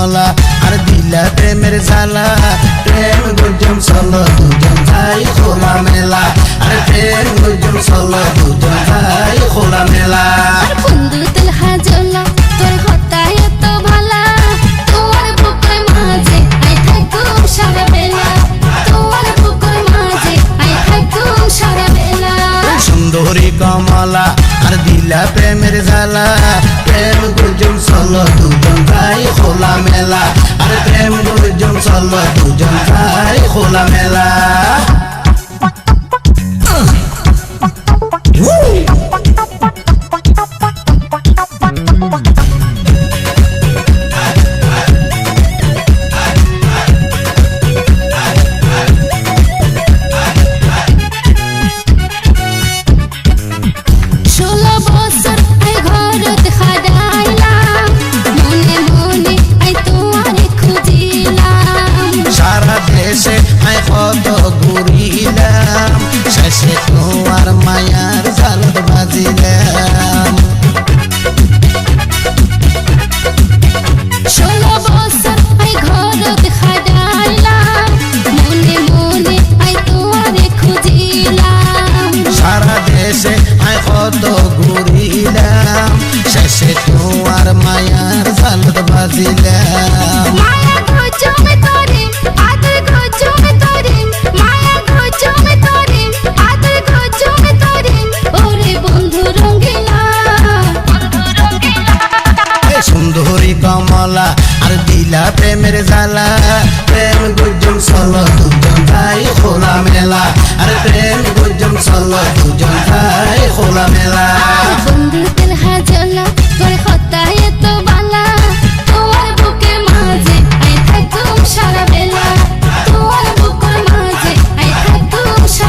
মলা আর দিলা প্রেমের ঝালা। প্রেম গুজম সল দুজন ভাই খোলা মেলা। আর প্রেম গুজম সল দুজন ভাই খোলা মেলা। সুন্দরী কমলা আর দিলা প্রেমের ঝালা। প্রেম গুজম সল দুজন গুজন চল দুজন কত ঘুরিলাম শেষে তোমার মায়ার জালত বাজিলাম। শেষে তোমার মায়ার জালত বাজিলাম। সুন্দরী কমলা আর দিলা প্রেমের জালা প্রেম গুজম সল দুজন ভাই খোলা মেলা আর প্রেম গুজম সল দুজন ভাই খোলা মেলা